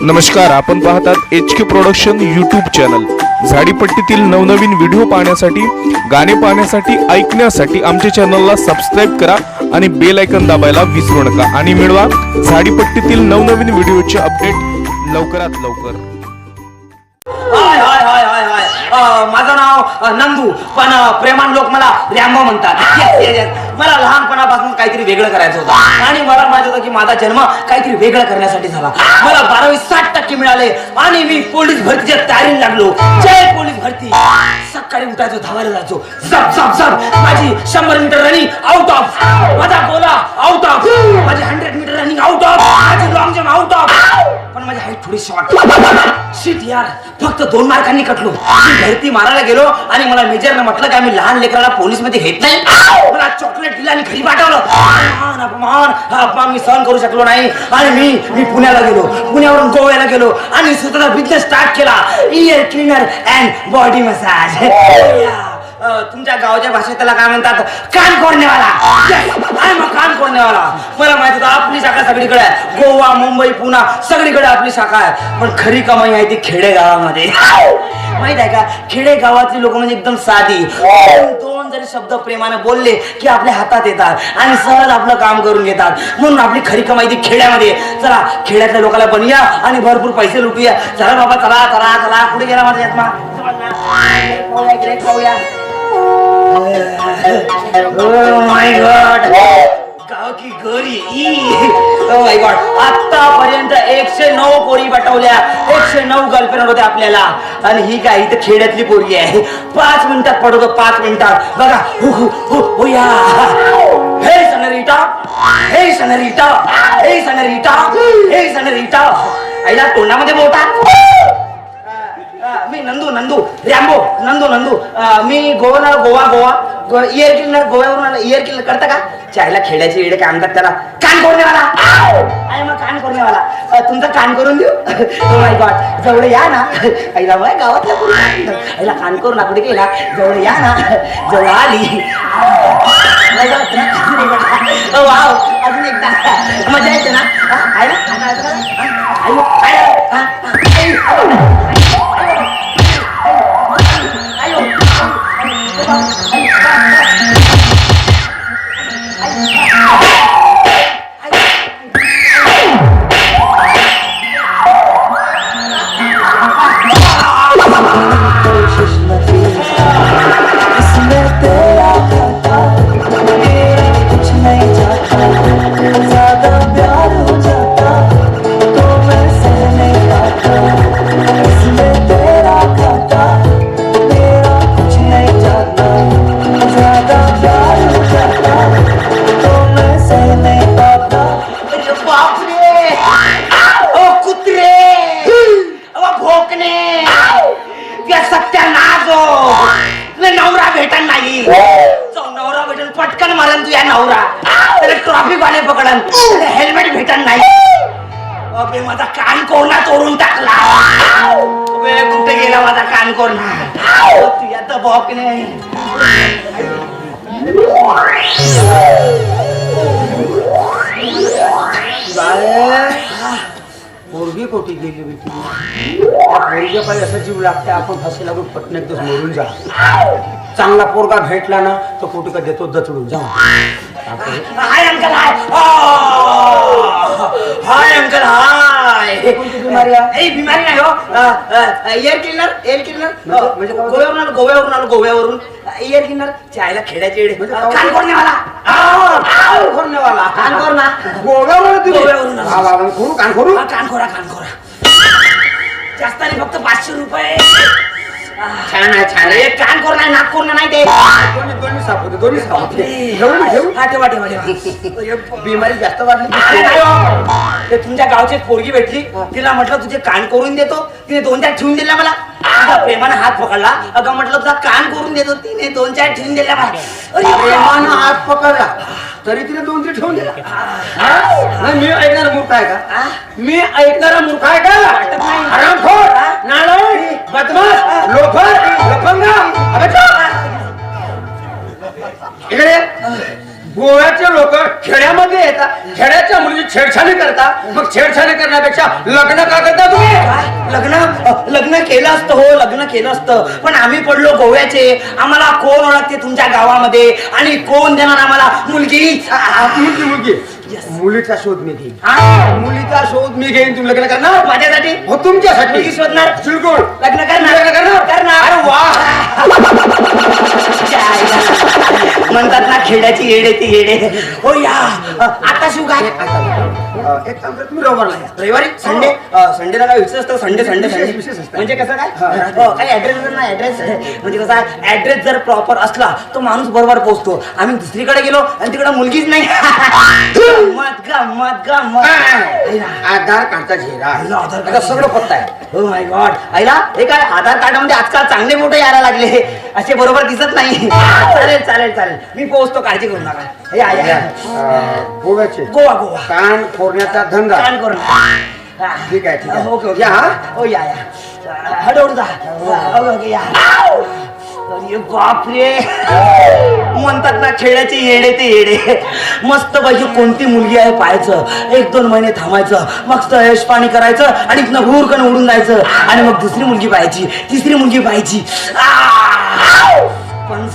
नमस्कार आपण पाहतात H K production YouTube channel झाडीपट्टीतील नवनवीन व्हिडिओ पाहण्यासाठी गाणे पाहण्यासाठी ऐकण्यासाठी आमच्या चॅनलला सबस्क्राईब करा आणि बेल ऐकन दाबायला विसरू नका. आणि मिळवा झाडीपट्टीतील नवनवीन व्हिडिओचे अपडेट लवकरात लवकर हाय हाय हाय हाय हाय अं, माझं नाव नंदू. पण प्रेमान लोक मला रॅम्बो म्हणतात. मला लहानपणापासून काहीतरी वेगळं करायचं होतं. आणि मला माहीत होतं की माझा जन्म काहीतरी वेगळं करण्यासाठी झाला. मला बारावी साठ टक्के मिळाले. आणि मी पोलीस भरतीच्या तयारीला लागलो. जय पोलीस भरती. सकाळी उठायचो धावायला जायचो. झप झप झप. माझी शंभर मीटर रनिंग आउट ऑफ माझा गोला आउट ऑफ माझी हंड्रेड थोडी शॉर्ट शिट यार. फक्त दोन मार्कांनी कटलो. भरती मारायला गेलो आणि मला मेजरनं म्हटलं की आम्ही लहान लेकराला पोलीसमध्ये घेत नाही? मला चॉकलेट दिलं आणि घरी पाठवलं. अपमान अपमान हा अपमान मी सहन करू शकलो नाही. आणि मी मी पुण्याला गेलो. पुण्यावरून गोव्याला गेलो आणि स्वतःचा बिझनेस स्टार्ट केला. Ear cleaner and body massage तुमच्या गावच्या भाषेत त्याला काय म्हणतात? कान कोरणेवाला आय मग कान कोरणेवाला मला माहीत होतं आपली शाखा सगळीकडे आहे. गोवा मुंबई पुणा सगळीकडे आपली शाखा आहे. पण खरी कमाई आहे ती खेडेगावामध्ये. माहीत आहे का? खेडेगावातली लोक म्हणजे एकदम साधी. दोन दोन जरी शब्द प्रेमाने बोलले की आपल्या हातात येतात आणि सहज आपलं काम करून घेतात. म्हणून आपली खरी कमाई ती खेड्यामध्ये. चला खेड्यातल्या लोकांना बनूया आणि भरपूर पैसे लुटूया. चला बाबा चला चला चला. कुठे गेला माझा यात्मा पाहूया गाव की ओ माय गॉड आतापर्यंत एकशे नऊ पोरी पटवल्या एकशे नऊ गर्लफ्रेंड होत्या आपल्याला आणि ही काय इथं खेड्यातली पोरगी आहे पाच मिनिटात पडवतो पाच मिनिटात बघा हु हु हु हु या हे सनरिटा हे सनरिटा हे सनरिटा हे सनरिटा आईला तोंडामध्ये मोठा मी नंदू नंदू रॅम्बो नंदू नंदू मी गोवा गोवा गोवा इयर किल्लर गोव्यावरून आला इयर किल्लर करता का चायला खेड्याचे येडे काय म्हणतात त्याला कान कोरण्यावाला आहे मग कान कोरण्यावाला तुमचं तुमचा कान करून देऊ माय गॉड जवळ या ना आईला मग गावातल्या आईला कान करून ना कुठे जवळ या ना जवळ आली ओ, वाव अजून एकदा मजा येते ना आहे ना आता बापरे! ओ कुत्रे! ओ भोकणे त्या सत्यानाश हो नवरा भेटन नाही. जो नवरा भेटन पटकन मारन तू या नवरा. त्याला ट्रॉफिक वाले पकडन. हेल्मेट भेटन नाही. अबे माझा कान कोरणा चोरून टाकला. कुठे गेला माझा कान कोरणा तू आता भोकणे पोरगी कोटी गेली होती त्या असं जीव लागते आपण फाशी लागून पटन एक दिवस मरून जा. चांगला पोरगा भेटला ना तो कोटी का देतो दचडून. जा. Hi uncle hi. Hi uncle hi. कोणती बिमारी आहे? ए बिमारी नाही हो. Air cleaner air cleaner. म्हणजे- म्हणजे? गोव्यावरून आलो गोव्यावरून आलो गोव्यावरून. एअर क्लिनर चायला खेड्याचे येडे म्हणजे कान काय? कोरण्यावाला कान खोरण्यावाला. कान कोर ना गोव्यावरून तुम्ही? गोव्यावरून आलो. कान खोरू? हा, कान खोरा कान खोरा जास्त नाही फक्त पाचशे रुपये छान आहे छान आहे. कान कोर नाही नाक कोर नाही ते. दोन्ही दोन्ही साफ होते दोन्ही साफ होते. घेऊ ना घेऊ. हा ठेवा ठेवा ठेवा. बिमारी जास्त वाढली. हो. ते तुमच्या गावची एक पोरगी भेटली. तिला म्हटलं तुझे कान करून देतो. तिने दोन चार ठेवून दिला मला. प्रेमानं हात पकडला. अगं म्हटलं तुझा कान करून देतो. तिने दोन चार ठेवून दिला मला. अरे प्रेमानं हात पकडला. तरी तिने दोन तीन ठेवून दिला. हा? नाही, मी ऐकणार मूर्ख आहे का? मी ऐकणारा मूर्ख आहे का? वाटत नाही. हरामखोर नालायक. बदमाश लोफर लफंगा इकडे गोव्याचे लोक खेड्यामध्ये येतात. खेड्याच्या मुलीची छेडछाडी करतात. मग छेडछाडी करण्यापेक्षा लग्न का करता तुम्ही? लग्न लग्न केलं असतं हो लग्न केलं असतं. पण आम्ही पडलो गोव्याचे. आम्हाला कोण ओळखते तुमच्या गावामध्ये? आणि कोण देणार आम्हाला मुलगी? आ, आ, मुलगी? मुलगी. मुलीचा शोध मी घेईन. हा? मुलीचा शोध मी घेईन. तुम्ही लग्न करणार? माझ्यासाठी. हो तुमच्यासाठी. मुलगी शोधणार? बिलकुल. लग्न करणार? लग्न करणार? करणार. अरे वा. म्हणतात ना खेड्याची येडे ती येडे. हो या. आता शिव काय एक काम करा, तुम्ही रविवारला या. रविवारी संडे संडेला काय विशेष असतं? संडे संडे विशेष- संडे. विशेष असतं. म्हणजे कसं काय? हा. ऍड्रेस ना ऍड्रेस म्हणजे कसा ऍड्रेस जर प्रॉपर असला तो माणूस बरोबर पोहोचतो. आम्ही दुसरीकडे गेलो आणि तिकडे मुलगीच नाही. गंमत गंमत गंमत. आधार कार्डचा झेरा आईला आधार कार्ड सगळं पत्ता आहे. हो माय गॉड आईला हे काय आधार कार्डामध्ये आजकाल चांगले मोठे यायला लागले. असे बरोबर दिसत नाही. चालेल चालेल चालेल. मी पोहोचतो काळजी करू नका. या या अं, गोव्याचे. गोवा गोवा. कान फोडण्याचा धंदा. कान ठीक आहे, ठीक आहे. ओके ओके या, हा. हो या या. हळूहळू जा. ओके ओके या. अरे बापरे. म्हणतात ना खेळाचे येडे ते येडे. मस्त पाहिजे कोणती मुलगी आहे पाहायचं. एक दोन महिने थांबायचं. मस्त यश पाणी करायचं आणि इथनं हुरकन उडून जायचं. आणि मग दुसरी मुलगी पाहायची. तिसरी मुलगी पाहायची. आ!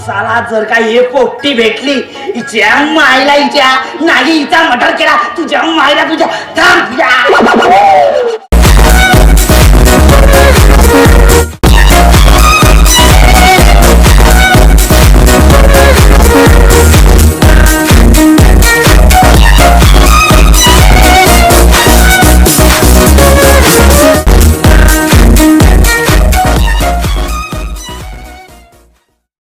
साला जर का हे पोपटी भेटली हिच्या मायला हिच्या नाही हिचा मटर केला तुझ्या मायला तुझ्या थांब या.